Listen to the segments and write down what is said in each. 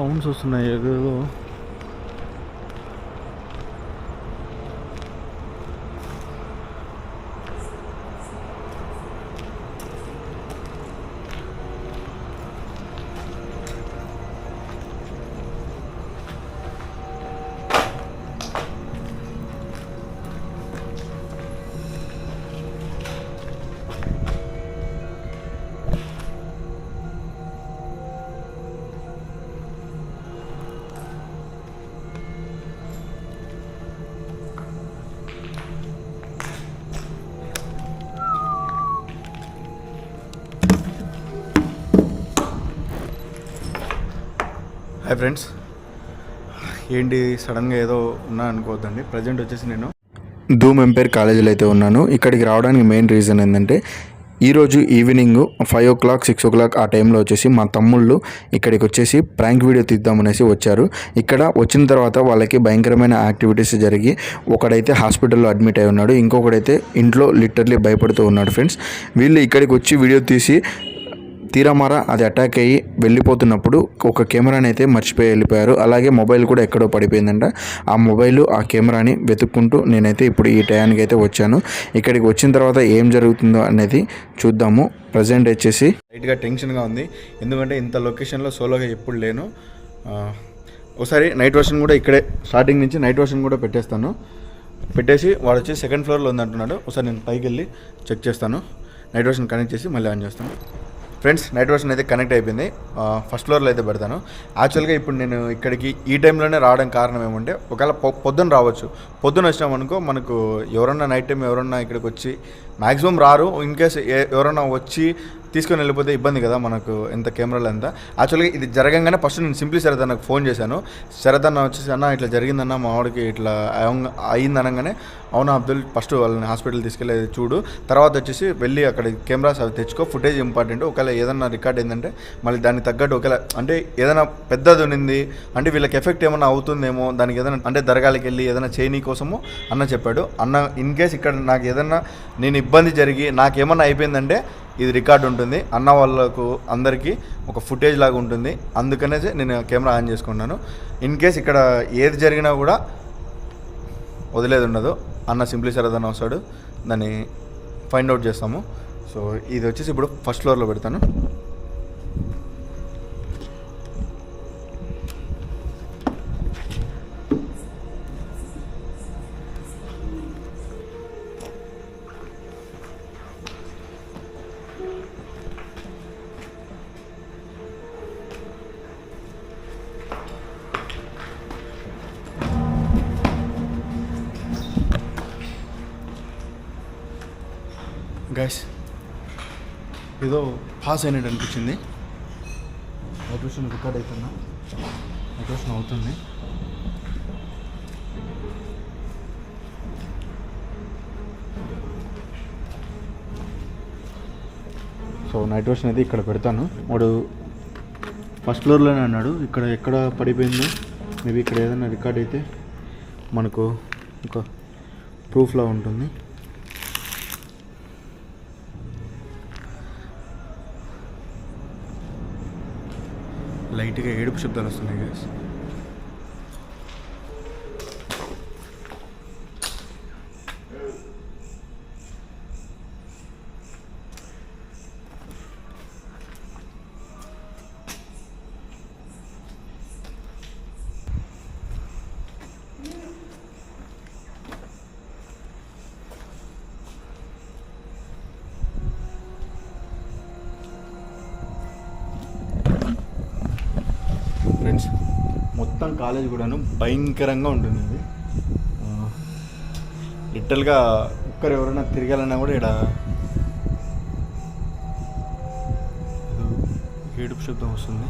Sounds వస్తున్నాయి ఏదో friends. ఏంటి సడన్గా ఏదో ఉన్నా అనుకోవద్దండి. ప్రజెంట్ వచ్చేసి నేను ధూమ్ ఎంపైర్ కాలేజీలో అయితే ఉన్నాను. ఇక్కడికి రావడానికి మెయిన్ రీజన్ ఏంటంటే ఈరోజు evening five o'clock six o'clock ఆ టైంలో వచ్చేసి మా తమ్ముళ్ళు ఇక్కడికి వచ్చేసి ప్రాంక్ వీడియో తీద్దామనేసి వచ్చారు. ఇక్కడ వచ్చిన తర్వాత వాళ్ళకి భయంకరమైన యాక్టివిటీస్ జరిగి ఒకడైతే హాస్పిటల్లో అడ్మిట్ అయి ఉన్నాడు. ఇంకొకడైతే ఇంట్లో లిటర్లీ భయపడుతూ ఉన్నాడు ఫ్రెండ్స్. వీళ్ళు ఇక్కడికి వచ్చి వీడియో తీసి తీరమార అది అటాక్ అయ్యి వెళ్ళిపోతున్నప్పుడు ఒక కెమెరాని అయితే మర్చిపోయి వెళ్ళిపోయారు. అలాగే మొబైల్ కూడా ఎక్కడో పడిపోయిందంట. ఆ మొబైల్ ఆ కెమెరాని వెతుక్కుంటూ నేనైతే ఇప్పుడు ఈ టయానికి అయితే వచ్చాను. ఇక్కడికి వచ్చిన తర్వాత ఏం జరుగుతుందో అనేది చూద్దాము. ప్రజెంట్ వచ్చేసి లైట్గా టెన్షన్గా ఉంది. ఎందుకంటే ఇంత లొకేషన్లో సోలోగా ఎప్పుడు లేను. ఒకసారి నైట్ వర్షన్ కూడా ఇక్కడే స్టార్టింగ్ నుంచి నైట్ వర్షన్ కూడా పెట్టేస్తాను. పెట్టేసి వాడు వచ్చి సెకండ్ ఫ్లోర్లో ఉందంటున్నాడు. ఒకసారి నేను పైకి వెళ్ళి చెక్ చేస్తాను. నైట్ వర్షన్ కనెక్ట్ చేసి మళ్ళీ ఆన్ చేస్తాను. ఫ్రెండ్స్ నైట్ వర్షన్ అయితే కనెక్ట్ అయిపోయింది. ఫస్ట్ ఫ్లోర్లో అయితే పెడతాను. యాక్చువల్గా ఇప్పుడు నేను ఇక్కడికి ఈ టైంలోనే రావడం కారణం ఏమంటే ఒకవేళ పొ- రావచ్చు. పొద్దున్న వచ్చినామనుకో మనకు ఎవరన్నా నైట్ టైం ఎవరన్నా ఇక్కడికి వచ్చి మ్యాక్సిమం రారు. ఇన్ కేస్ ఎవరన్నా వచ్చి తీసుకొని వెళ్ళిపోతే ఇబ్బంది కదా మనకు ఎంత కెమెరాలు ఎంత. యాక్చువల్గా ఇది జరగంగానే ఫస్ట్ నేను సింప్లీ శరత్ అన్నకు ఫోన్ చేశాను. శరత్ అన్న వచ్చేసి అన్న ఇట్లా జరిగిందన్న మా వాడికి ఇట్లా అయింది అనగానే అవునా అబ్దుల్ ఫస్ట్ వాళ్ళని హాస్పిటల్ తీసుకెళ్ళి చూడు. తర్వాత వచ్చేసి వెళ్ళి అక్కడ కెమెరాస్ అవి తెచ్చుకో ఫుటేజ్ ఇంపార్టెంట్ ఒకవేళ ఏదన్నా రికార్డ్ ఏంటంటే మళ్ళీ దానికి తగ్గట్టు ఒకవేళ అంటే ఏదైనా పెద్దది ఉన్నింది అంటే వీళ్ళకి ఎఫెక్ట్ ఏమైనా అవుతుందేమో దానికి ఏదైనా అంటే దరగాలకి వెళ్ళి ఏదైనా చేయనీ కోసము అన్న చెప్పాడు. అన్న ఇన్ కేస్ ఇక్కడ నాకు ఏదన్నా నేను ఇబ్బంది జరిగి నాకేమన్నా అయిపోయిందంటే ఇది రికార్డ్ ఉంటుంది. అన్న వాళ్ళకు అందరికీ ఒక ఫుటేజ్ లాగా ఉంటుంది. అందుకనేసి నేను కెమెరా ఆన్ చేసుకున్నాను ఇన్ కేస్ ఇక్కడ ఏది జరిగినా కూడా వదిలేదు ఉండదు. అన్న సింప్లీ సరదాన వస్తాడు. దాన్ని ఫైండ్ అవుట్ చేస్తాము. సో ఇది వచ్చేసి ఇప్పుడు ఫస్ట్ ఫ్లోర్లో పెడతాను. పాస్ అయినట్టు అనిపించింది. వైబ్రేషన్ రికార్డ్ అవుతున్నా వైబ్రేషన్ అవుతుంది. సో నైట్ వర్షన్ అయితే ఇక్కడ పెడతాను. వాడు ఫస్ట్ ఫ్లోర్లోనే అన్నాడు ఇక్కడ ఎక్కడ పడిపోయిందో మేబీ ఇక్కడ ఏదైనా రికార్డ్ అయితే మనకు ఒక ప్రూఫ్లా ఉంటుంది. లైట్గా ఏడుపు శబ్దాలు వస్తున్నాయి గైస్ మొత్తం కాలేజ్ కూడాను భయంకరంగా ఉంటుంది ఇది లిటల్గా ఒక్కరు ఎవరైనా తిరగాలన్నా కూడా ఇక్కడ ఏడుపు శబ్దం వస్తుంది.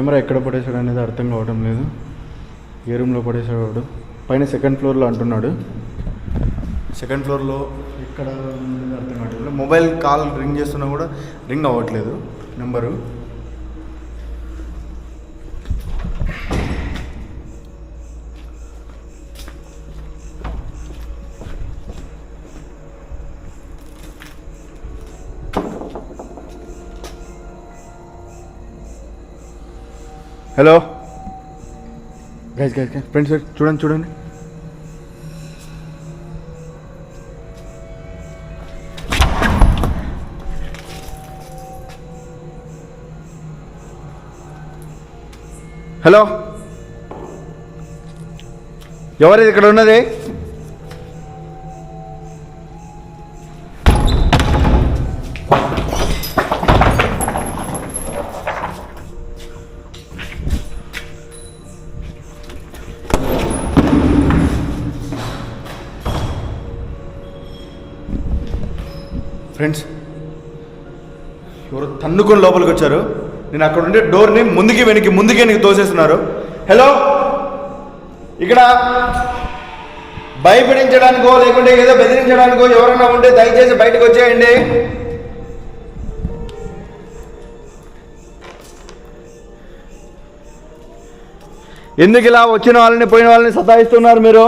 కెమెరా ఎక్కడ పడేశాడు అనేది అర్థం కావడం లేదు. ఏ రూమ్లో పడేశాడు వాడు? పైన సెకండ్ ఫ్లోర్లో అంటున్నాడు. సెకండ్ ఫ్లోర్లో ఇక్కడ ఎక్కడ అర్థం కావట్లేదు. మొబైల్ కాల్ రింగ్ చేస్తున్నా కూడా రింగ్ అవ్వట్లేదు. Number. Hello guys guys guys friends చూడండి చూడండి హలో ఎవరిది ఇక్కడ ఉన్నది? ఫ్రెండ్స్ ఎవరు తన్నుకొని లోపలికి వచ్చారు. నేను అక్కడ ఉండే డోర్ని ముందుకి వెనక్కి ముందుకే నీకు తోసేస్తున్నారు. హలో ఇక్కడ భయపడించడానికో లేకుంటే ఏదో బెదిరించడానికో ఎవరైనా ఉంటే దయచేసి బయటకు వచ్చేయండి. ఎందుకు ఇలా వచ్చిన వాళ్ళని పోయిన వాళ్ళని సతాయిస్తున్నారు మీరు?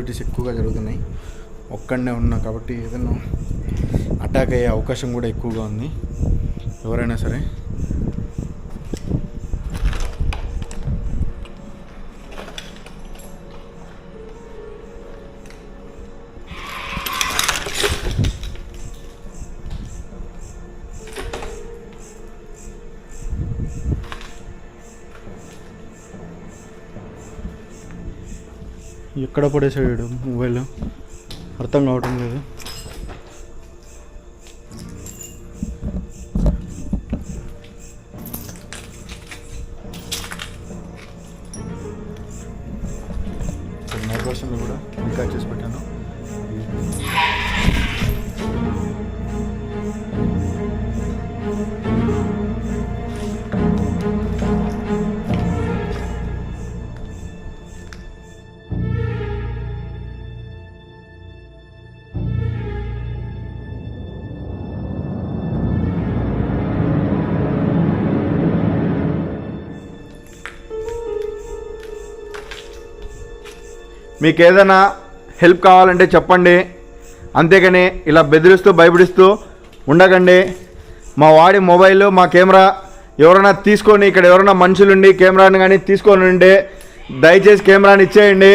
యాక్టివిటీస్ ఎక్కువగా జరుగుతున్నాయి. ఒక్కడనే ఉన్నా కాబట్టి ఏదైనా అటాక్ అయ్యే అవకాశం కూడా ఎక్కువగా ఉంది. ఎవరైనా సరే. ఎక్కడ పడేసాడు మొబైల్ అర్థం కావటం లేదు. నైట్ వర్షంలో కూడా రికార్డ్ చేసి పెట్టాను. మీకు ఏదైనా హెల్ప్ కావాలంటే చెప్పండి. అంతేగాని ఇలా బెదిరిస్తూ భయపడిస్తూ ఉండకండి. మా వాడి మొబైల్ మా కెమెరా ఎవరైనా తీసుకొని ఇక్కడ ఎవరైనా మనుషులుండి కెమెరాని కానీ తీసుకొని ఉంటే దయచేసి కెమెరాని ఇచ్చేయండి.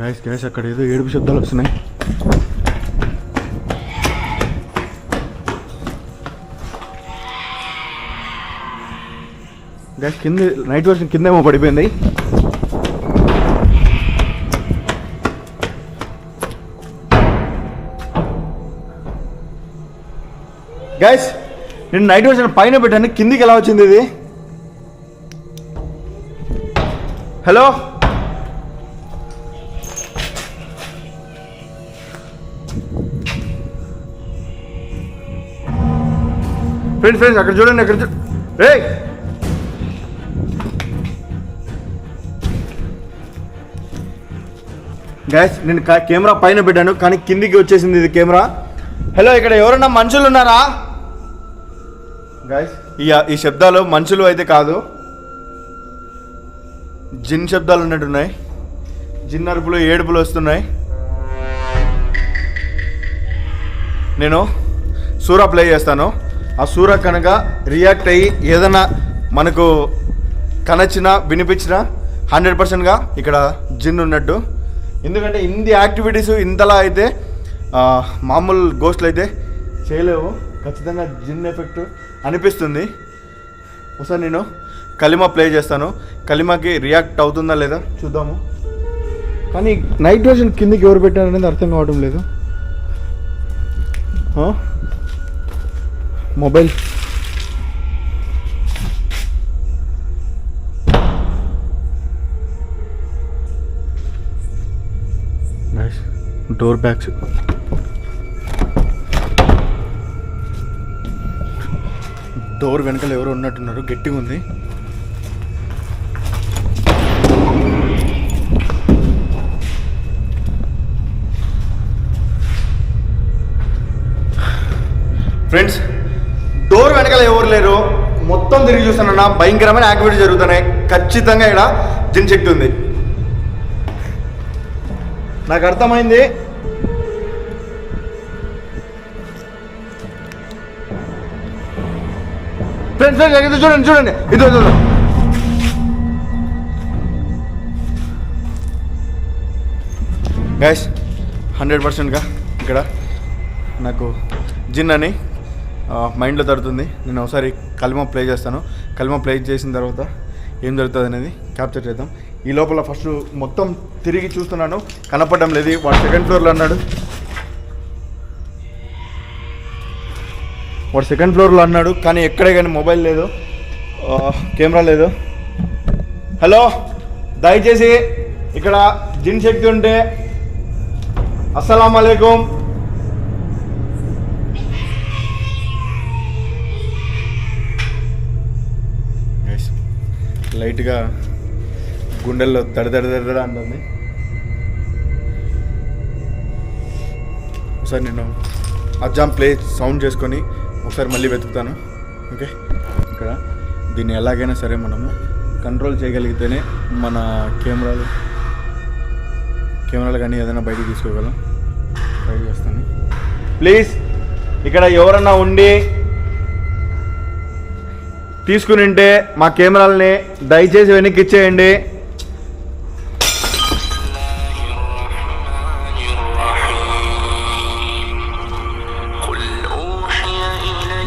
గాయస్ గ్యాస్ అక్కడ ఏదో ఏడుపు శబ్దాలు వస్తున్నాయి. గ్యాస్ కింద నైట్ వర్షన్ కిందేమో పడిపోయింది. గైస్ నేను నైట్ వర్షన్ పైన పెట్టాను కిందికి ఎలా వచ్చింది ఇది? హలో ఫ్రెండ్స్ ఫ్రెండ్స్ అక్కడ చూడండి అక్కడ చూ రే గ్యాస్ నేను కెమెరా పైన పెట్టాను కానీ కిందికి వచ్చేసింది ఇది కెమెరా. హలో ఇక్కడ ఎవరన్నా మనుషులు ఉన్నారా? గాయస్ ఈ ఈ శబ్దాలు మనుషులు అయితే కాదు. జిన్ శబ్దాలు ఉన్నట్టున్నాయి. జిన్ అరుపులు ఏడుపులు వస్తున్నాయి. నేను సూరా ప్లే చేస్తాను. ఆ సూర కనుక రియాక్ట్ అయ్యి ఏదైనా మనకు కనచ్చినా వినిపించినా హండ్రెడ్ పర్సెంట్గా ఇక్కడ జిన్ ఉన్నట్టు. ఎందుకంటే ఇన్ని యాక్టివిటీస్ ఇంతలా అయితే మామూలు గోస్ట్లు అయితే చేయలేవు. ఖచ్చితంగా జిన్ ఎఫెక్ట్ అనిపిస్తుంది. ఒకసారి నేను కలిమా ప్లే చేస్తాను. కలిమాకి రియాక్ట్ అవుతుందా లేదా చూద్దాము. కానీ నైట్రోజన్ కిందకి కిందికి ఎవరు పెట్టారనేది అర్థం కావడం లేదు. మొబైల్. Door bags. డోర్ వెనకాల ఎవరు ఉన్నట్టున్నారు. గట్టిగా ఉంది. ఫ్రెండ్స్ డోర్ వెనకాల ఎవరు లేరు మొత్తం తిరిగి చూస్తానన్న. భయంకరమైన యాక్టివిటీ జరుగుతున్నాయి. ఖచ్చితంగా ఇక్కడ జిన్ చెట్టు ఉంది. నాకు అర్థమైంది. ఫ్రెండ్స్ ఫ్రెండ్స్ ఇది చూడండి చూడండి. ఇది చూడండి గైస్ హండ్రెడ్ పర్సెంట్గా ఇక్కడ నాకు జిన్ అని మైండ్లో తడుతుంది. నేను ఒకసారి కలిమ ప్లే చేస్తాను. కలిమ ప్లే చేసిన తర్వాత ఏం జరుగుతుంది అనేది క్యాప్చర్ చేద్దాం. ఈ లోపల ఫస్ట్ మొత్తం తిరిగి చూస్తున్నాను. కనపడడం లేదు. వాడు సెకండ్ ఫ్లోర్లో అన్నాడు వాడు సెకండ్ ఫ్లోర్లో అన్నాడు కానీ ఎక్కడే కానీ మొబైల్ లేదు. కెమెరా లేదు. హలో దయచేసి ఇక్కడ జిన్ శక్తి ఉంటే అస్సలం అలైకుం లైట్గా గుండెల్లో తడి తడి తడి అంటుంది. ఒకసారి నేను అజ్జాం ప్లే సౌండ్ చేసుకొని ఒకసారి మళ్ళీ వెతుకుతాను. ఓకే? ఇక్కడ. దీన్ని ఎలాగైనా సరే మనము కంట్రోల్ చేయగలిగితేనే మన కెమెరాలు కెమెరాలు కానీ ఏదైనా బయటకు తీసుకోగలం. ట్రై చేస్తాను. ప్లీజ్ ఇక్కడ ఎవరన్నా ఉండి తీసుకుని ఉంటే మా కెమెరాలని దయచేసి వెనక్కి ఇచ్చేయండి.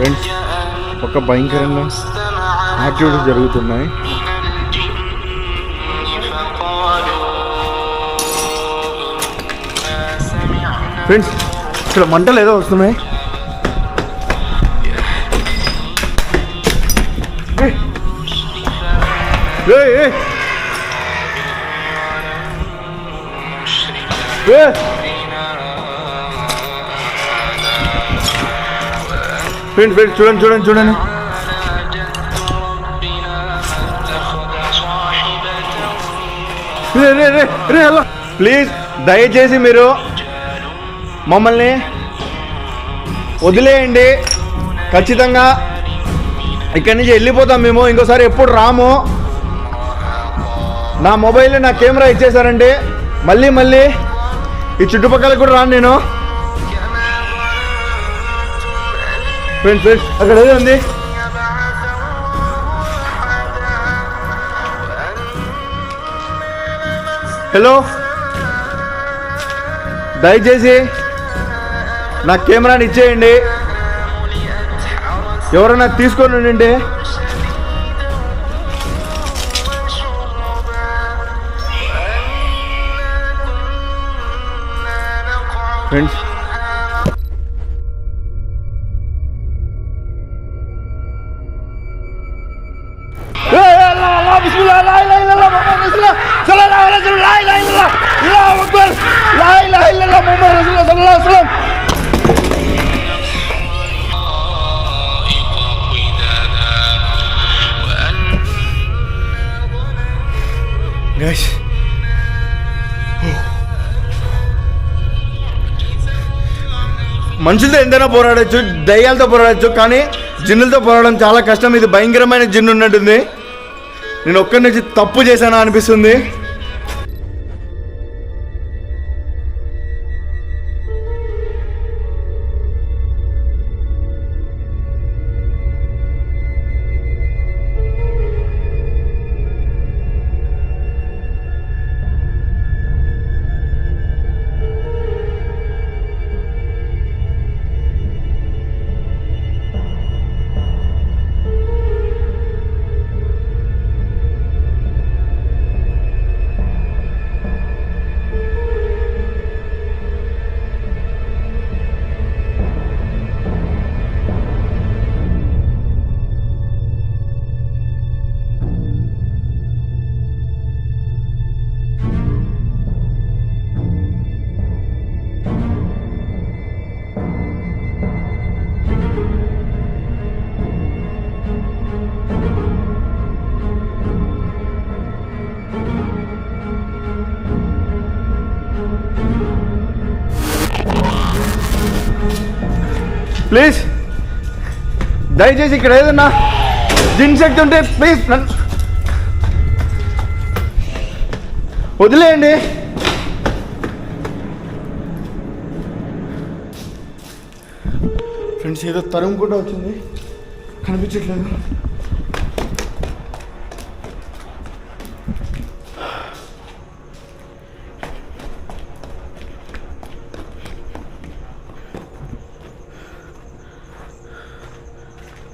ఫ్రెండ్స్ ఒక భయంకరంగా యాక్టివిటీస్ జరుగుతున్నాయి ఫ్రెండ్స్ ఇక్కడ మంటలు ఏదో వస్తున్నాయి ఏయ్. ఏయ్, ఫ్రెండ్స్ ఫ్రెండ్స్ చూడండి చూడండి చూడండి. రే రే రే రే హలో. ప్లీజ్ దయచేసి మీరు మమ్మల్ని వదిలేయండి. ఖచ్చితంగా ఇక్కడి నుంచి వెళ్ళిపోతాం మేము. ఇంకోసారి ఎప్పుడు రాము. నా మొబైల్ నా కెమెరా ఇచ్చేసారండి మళ్ళీ మళ్ళీ ఈ చుట్టుపక్కల కూడా రాను నేను. ఫ్రెండ్స్ ఫ్రెండ్స్ అక్కడ ఏదో ఉంది. హలో దయచేసి నా కెమెరాని ఇచ్చేయండి. ఎవరైనా తీసుకొని ఉండండి. ఫ్రెండ్స్ గైస్ మనుషులతో ఎంతైనా పోరాడచ్చు దయ్యాలతో పోరాడచ్చు కానీ జిన్నులతో పోరాడడం చాలా కష్టం. ఇది భయంకరమైన జిన్ను ఉన్నట్టుంది. నేను ఒక్కడి నుంచి తప్పు చేశానా అనిపిస్తుంది. ప్లీజ్. దయచేసి ఇక్కడ ఏదన్నా జిన్ శక్తి ఉంటే ప్లీజ్ వదిలేయండి. ఫ్రెండ్స్ ఏదో తరుము కూడా వచ్చింది. కనిపించట్లేదు.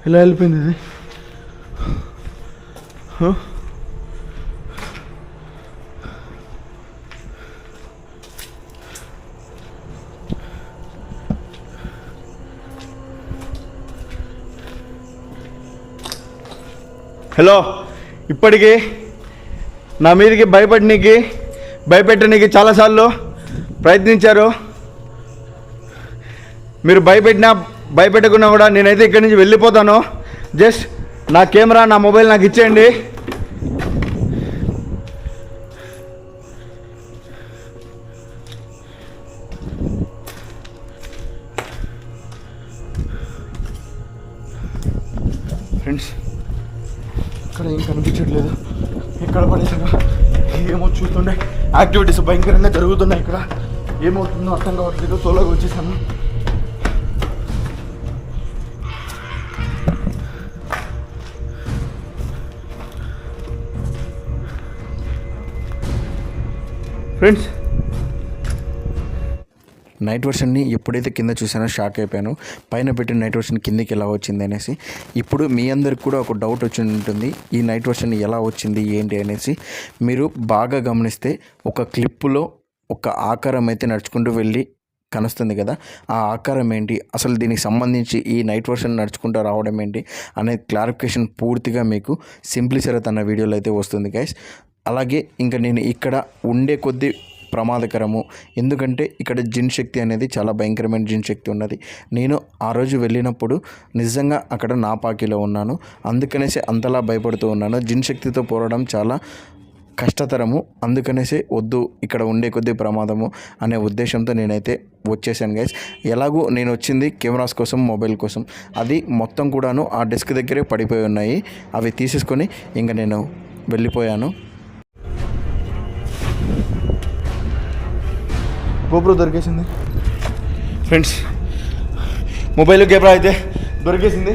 ఇలా వెళ్ళిపోయింది ఇది. హలో ఇప్పటికీ నా మీదకి భయపడనీకి భయపెట్టనీకి చాలాసార్లు ప్రయత్నించారు. మీరు భయపెట్టినా భయపెట్టకుండా కూడా నేనైతే ఇక్కడి నుంచి వెళ్ళిపోతాను. జస్ట్ నా కెమెరా నా మొబైల్ నాకు ఇచ్చేయండి. ఫ్రెండ్స్ ఇక్కడ ఏం కనిపించట్లేదు. ఎక్కడ పడేసాగా ఏమో చూస్తుండే. యాక్టివిటీస్ భయంకరంగా జరుగుతున్నాయి ఇక్కడ. ఏమవుతుందో అర్థం కావట్లేదు. సోలోకి వచ్చేసాను. ఫ్రెండ్స్ నైట్ వర్షన్ని ఎప్పుడైతే కింద చూసానో షాక్ అయిపోయాను. పైన పెట్టిన నైట్ వర్షన్ కిందకి ఎలా వచ్చింది అనేసి. ఇప్పుడు మీ అందరికి కూడా ఒక డౌట్ వచ్చి ఉంటుంది. ఈ నైట్ వర్షన్ ఎలా వచ్చింది ఏంటి అనేసి. మీరు బాగా గమనిస్తే ఒక క్లిప్పులో ఒక ఆకారం అయితే నడుచుకుంటూ వెళ్ళి కనుస్తుంది కదా. ఆ ఆకారం ఏంటి? అసలు దీనికి సంబంధించి ఈ నైట్ వర్షన్ నడుచుకుంటూ రావడం ఏంటి? అనే క్లారిఫికేషన్ పూర్తిగా మీకు సింప్లిసరత్ అన్న వీడియోలో అయితే వస్తుంది గైస్ అలాగే ఇంకా నేను ఇక్కడ ఉండే కొద్దీ ప్రమాదకరము. ఎందుకంటే ఇక్కడ జిన్ శక్తి అనేది చాలా భయంకరమైన జిన్ శక్తి ఉన్నది. నేను ఆ రోజు వెళ్ళినప్పుడు నిజంగా అక్కడ నాపాకిలో ఉన్నాను. అందుకనేసి అంతలా భయపడుతూ ఉన్నాను. జిన్ శక్తితో పోరాడడం చాలా కష్టతరము. అందుకనేసి వద్దు ఇక్కడ ఉండే కొద్దీ ప్రమాదము అనే ఉద్దేశంతో నేనైతే వచ్చేసాను గైస్ ఎలాగో నేను వచ్చింది కెమెరాస్ కోసం మొబైల్ కోసం. అది మొత్తం కూడాను ఆ డెస్క్ దగ్గరే పడిపోయి ఉన్నాయి. అవి తీసేసుకొని ఇంకా నేను వెళ్ళిపోయాను. గోప్రో దొరికేసింది. ఫ్రెండ్స్ మొబైల్ కెమెరా అయితే దొరికేసింది.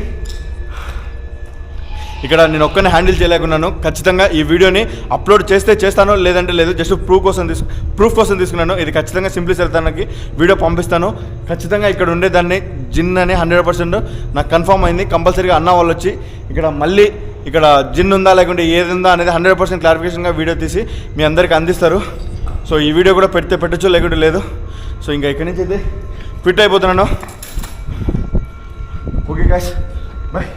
ఇక్కడ నేను ఒక్కనే హ్యాండిల్ చేయలేకున్నాను. ఖచ్చితంగా ఈ వీడియోని అప్లోడ్ చేస్తే చేస్తాను లేదంటే లేదు జస్ట్ ప్రూఫ్ కోసం తీసు ప్రూఫ్ కోసం తీసుకున్నాను. ఇది ఖచ్చితంగా సింప్లీ సెల్తానికి వీడియో పంపిస్తాను. ఖచ్చితంగా ఇక్కడ ఉండేదాన్ని జిన్ అని హండ్రెడ్ పర్సెంట్. నాకు కన్ఫర్మ్ అయింది. కంపల్సరీగా అన్న వాళ్ళు వచ్చి ఇక్కడ మళ్ళీ ఇక్కడ జిన్ ఉందా లేకుంటే ఏది ఉందా అనేది హండ్రెడ్ పర్సెంట్ క్లారిఫికేషన్గా వీడియో తీసి మీ అందరికీ అందిస్తారు. సో ఈ వీడియో కూడా పెడితే పెట్టచ్చు లేకుంటే లేదు. సో ఇంకా ఇక్కడి నుంచి అయితే ఫిట్ అయిపోతున్నాను. Okay cache bye